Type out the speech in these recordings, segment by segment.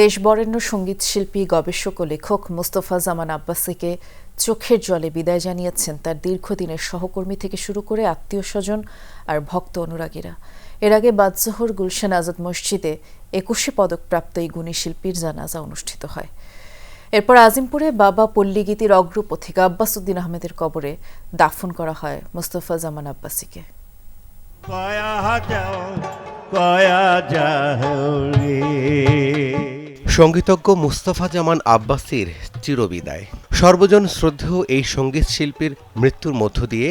দেশবরেণ্য সংগীত শিল্পী, গবেষক ও লেখক মোস্তফা জামান আব্বাসীকে চোখের জলে বিদায় জানিয়েছেন তার দীর্ঘদিনের সহকর্মী থেকে শুরু করে আত্মীয় স্বজন আর ভক্ত অনুরাগীরা। এর আগে বাদজোহর গুলশান আজাদ মসজিদে একুশে পদকপ্রাপ্ত এই গুণী শিল্পীর জানাজা অনুষ্ঠিত হয়। এরপর আজিমপুরে বাবা পল্লীগীতির অগ্রপথিক আব্বাস উদ্দিন আহমেদের কবরে দাফন করা হয় মোস্তফা জামান আব্বাসীকে। কয়া কয়া সঙ্গীতজ্ঞ মুস্তফা জামান আব্বাসীর চিরবিদায়। সর্বজন শ্রদ্ধেয় এই সংগীত শিল্পীর মৃত্যুর মধ্য দিয়ে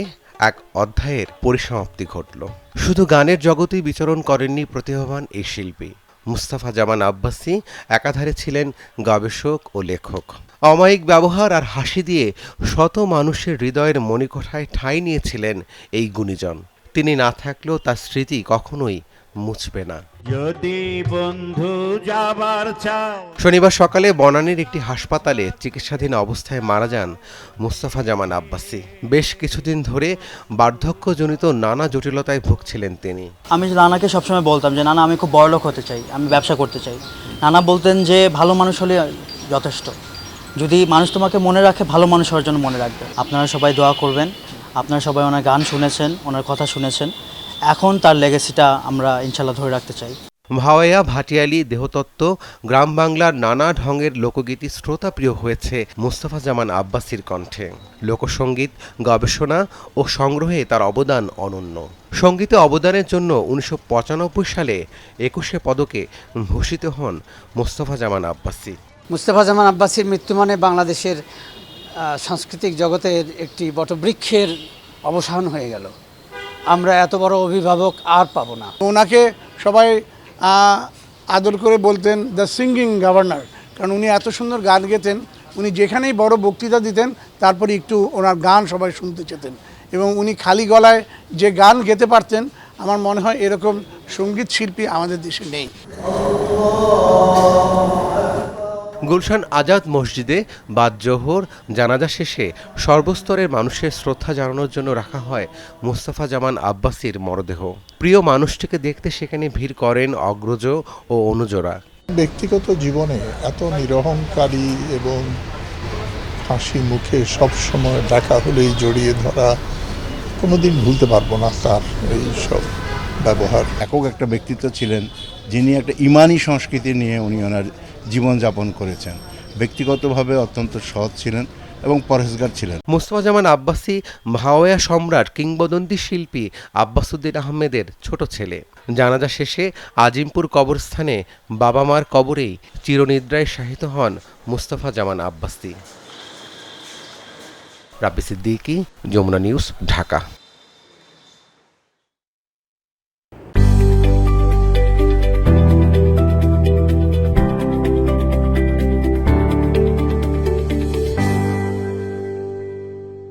এক অধ্যায়ের পরিসমাপ্তি ঘটল। শুধু গানের জগতেই বিচরণ করেননি প্রতিভাবান এই শিল্পী। মুস্তাফা জামান আব্বাসী একাধারে ছিলেন গবেষক ও লেখক। অমায়িক ব্যবহার আর হাসি দিয়ে শত মানুষের হৃদয়ের মণিকোঠায় ঠাঁই নিয়েছিলেন এই গুণীজন। তিনি না থাকলেও তার স্মৃতি কখনোই মুছবে না। যদি বন্ধু যাবার চাও শনিবার সকালে বনানীর একটি হাসপাতালে চিকিৎসাধীন অবস্থায় মারা যান মুস্তাফা জামান আব্বাসী। বেশ কিছুদিন ধরে বার্ধক্যজনিত নানা জটিলতায় ভুগছিলেন তিনি। আমি নানাকে সবসময় বলতাম যে নানা আমি খুব বড়লোক হতে চাই আমি ব্যবসা করতে চাই। নানা বলতেন যে ভালো মানুষ হলে যথেষ্ট। যদি মানুষ তোমাকে মনে রাখে ভালো মানুষ হওয়ার জন্য মনে রাখবে। আপনারা সবাই দোয়া করবেন। আপনারা সবাই ওনার গান শুনেছেন ওনার কথা শুনেছেন। এখন তার লেগেসিটা আমরা ইনশাল্লাহ ধরে রাখতে চাই। ভাওয়াইয়া ভাটিয়ালি দেহতত্ত্ব গ্রাম বাংলার নানা ঢঙের লোকগীতি শ্রোতাপ্রিয় হয়েছে মুস্তাফা জামান আব্বাসীর কণ্ঠে। লোকসঙ্গীত গবেষণা ও সংগ্রহে তার অবদান অনন্য। সঙ্গীতে অবদানের জন্য উনিশশো পঁচানব্বই সালে একুশে পদকে ভূষিত হন মোস্তফা জামান আব্বাসী। মুস্তফা জামান আব্বাসীর মৃত্যু মানে বাংলাদেশের সাংস্কৃতিক জগতের একটি বটবৃক্ষের অবসান হয়ে গেল। আমরা এত বড় অভিভাবক আর পাবো না। ওনাকে সবাই আদর করে বলতেন দ্য সিঙ্গিং গভর্নর। কারণ উনি এত সুন্দর গান গেতেন, উনি যেখানেই বড় বক্তৃতা দিতেন, তারপরে একটু ওনার গান সবাই শুনতে চেতেন। এবং উনি খালি গলায় যে গান গেতে পারতেন, আমার মনে হয় এরকম সংগীত শিল্পী আমাদের দেশে নেই। গুলশান আজাদ মসজিদে বাদ জোহর জানাজা শেষে সর্বস্তরের মানুষের শ্রদ্ধা জানানোর জন্য রাখা হয় মুস্তাফা জামান আব্বাসীর মরদেহ। প্রিয় মানুষটিকে দেখতে সেখানে ভিড় করেন অগ্রজ ও অনুজরা। ব্যক্তিগত জীবনে এত নিরহংকারী এবং হাসি মুখে সব সময় দেখা হলেই জড়িয়ে ধরা কোনোদিন ভুলতে পারব না তার এই সব ব্যবহার। একক একটা ব্যক্তিত্ব ছিলেন যিনি একটা ইমানি সংস্কৃতি নিয়ে উনি ওনার জীবনযাপন করেছেন। ব্যক্তিগতভাবে অত্যন্ত সৎ ছিলেন এবং পরহেজগার ছিলেন। মুস্তফা জামান আব্বাসী ভাওয়া সম্রাট কিংবদন্তি শিল্পী আব্বাসুদ্দিন আহমেদের ছোট ছেলে। জানাজা শেষে আজিমপুর কবরস্থানে বাবা মার কবরেই চিরনিদ্রায় শাহিত হন মুস্তফা জামান আব্বাসী। রাব্বি সিদ্দিকী, যমুনা নিউজ, ঢাকা।